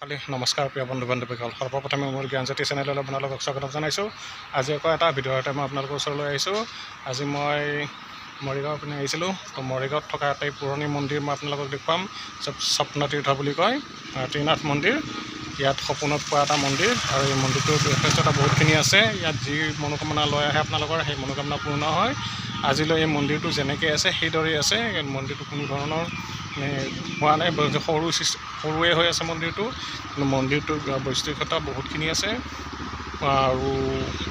কালি নমস্কাৰ প্ৰিয় বন্ধু বান্ধৱীসকল সৰ্বপ্ৰথমে মোৰ জ্ঞানজ্যোতি চেনেললৈ আপোনালোকক স্বাগতম জনাইছোঁ। আজি আকৌ এটা ভিডিঅ' এটা মই আপোনালোকৰ ওচৰলৈ আহিছোঁ। আজি মই মৰিগাঁও পিনে আহিছিলোঁ। তো মৰিগাঁৱত থকা এটা পুৰণি মন্দিৰ মই আপোনালোকক দেখুৱাম। স্বপ- স্বপ্নতীৰ্থ বুলি কয় ত্ৰিনাথ মন্দিৰ। ইয়াত সপোনত পোৱা এটা মন্দিৰ আৰু এই মন্দিৰটোৰ বিশেষতা বহুতখিনি আছে। ইয়াত যি মনোকামনা লৈ আহে আপোনালোকৰ সেই মনোকামনা পূৰ্ণ হয়। আজিলৈ এই মন্দিৰটো যেনেকৈ আছে, সেইদৰেই আছে। মন্দিৰটো কোনো ধৰণৰ মানে হোৱা নাই। সৰু সৰুৱে হৈ আছে মন্দিৰটো। কিন্তু মন্দিৰটোৰ বৈশিষ্ট্যতা বহুতখিনি আছে। আৰু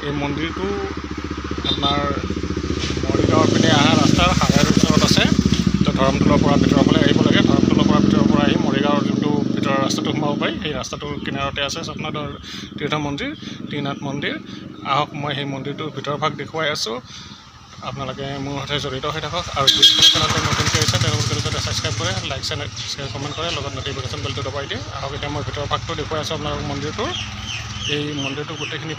এই মন্দিৰটো আপোনাৰ মৰিগাঁৱৰ পিনে অহা ৰাস্তাৰ সাগৰ ওচৰত আছে। তো ধৰমতোলৰ পৰা ভিতৰৰ ফালে আহিব লাগে। ধৰমতোলৰ পৰা ভিতৰৰ পৰা আহি মৰিগাঁৱৰ যোনটো ভিতৰৰ ৰাস্তাটো সোমাব পাৰি, সেই ৰাস্তাটোৰ কিনাৰতে আছে স্বপ্নদৰ তীৰ্থ মন্দিৰ, ত্ৰিনাথ মন্দিৰ। আহক, মই সেই মন্দিৰটোৰ ভিতৰ ভাগ দেখুৱাই আছোঁ। আপোনালোকে মোৰ সৈতে জড়িত হৈ থাকক আৰু যিসকল চেনেলটো নতুনকৈ আহিছে তেওঁলোকে যাতে ছাবস্ক্ৰাইব কৰে লাইক চেনেল শ্বেয়াৰ কমেণ্ট কৰে লগত নটিফিকেশ্যন বেলটো দবাই দিয়ে। আহক এতিয়া মই ভিতৰৰ ভাগটো দেখুৱাই আছোঁ আপোনালোকক মন্দিৰটোৰ। এই মন্দিৰটো গোটেইখিনি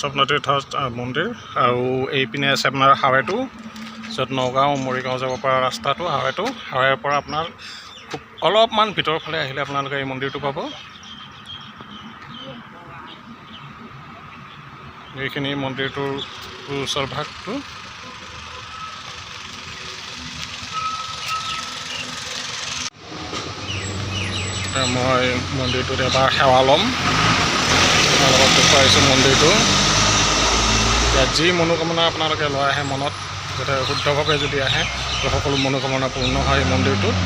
স্বপ্নতীৰ্থ আহ, মন্দিৰ। আৰু এইপিনে আছে আপোনাৰ হাৱেটো য'ত নগাঁও মৰিগাঁও যাব পৰা ৰাস্তাটো হাৱেটো। হাৱেৰ পৰা আপোনাৰ খুব অলপমান ভিতৰৰ ফালে আহিলে আপোনালোকে এই মন্দিৰটো পাব। এইখিনি মন্দিৰটোৰ ওচৰ ভাগটো। মই মন্দিৰটোত এবাৰ সেৱা ল'ম। আপোনালোকক দেখুৱাইছোঁ মন্দিৰটো। ইয়াত যি মনোকামনা আপোনালোকে লৈ আহে মনত যাতে শুদ্ধভাৱে যদি আহে সকলো মনোকামনা পূৰ্ণ হয় এই মন্দিৰটোত।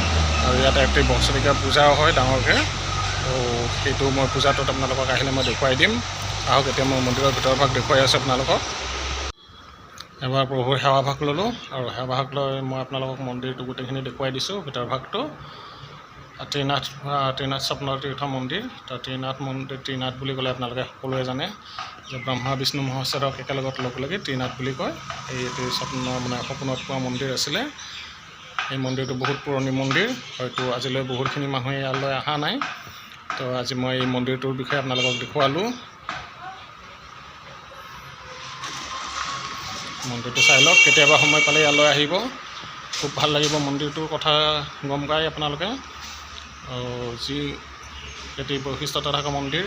আৰু ইয়াত একটি বছৰেকীয়া পূজাও হয় ডাঙৰকৈ। তো সেইটো মই পূজাটোত আপোনালোকক আহিলে মই দেখুৱাই দিম। আহক এতিয়া মই মন্দিৰৰ ভিতৰ ভাগ দেখুৱাই আছোঁ আপোনালোকক। এবাৰ প্ৰভুৰ সেৱা ভাগ ল'লোঁ আৰু সেৱা ভাগ লৈ মই আপোনালোকক মন্দিৰটো গোটেইখিনি দেখুৱাই দিছোঁ ভিতৰ ভাগটো। ত্ৰিনাথ ত্ৰিনাথ স্বপ্ন তীৰ্থ মন্দিৰ। তো ত্ৰিনাথ মন্দিৰ ত্ৰিনাথ বুলি ক'লে আপোনালোকে সকলোৱে জানে যে ব্ৰহ্মা বিষ্ণু মহেশ্বৰক একেলগত লগ লাগি ত্ৰিনাথ বুলি কয়। এইটো স্বপ্ন মানে সপোনত পোৱা মন্দিৰ আছিলে। এই মন্দিৰটো বহুত পুৰণি মন্দিৰ হয়তো আজিলৈ বহুতখিনি মানুহে ইয়ালৈ অহা নাই। তো আজি মই এই মন্দিৰটোৰ বিষয়ে আপোনালোকক দেখুৱালোঁ। মন্দিৰটো চাই লওক কেতিয়াবা সময় পালে ইয়ালৈ আহিব। খুব ভাল লাগিব মন্দিৰটোৰ কথা গম পাই আপোনালোকে। যি এটি বৈশিষ্ট্যতা থকা মন্দিৰ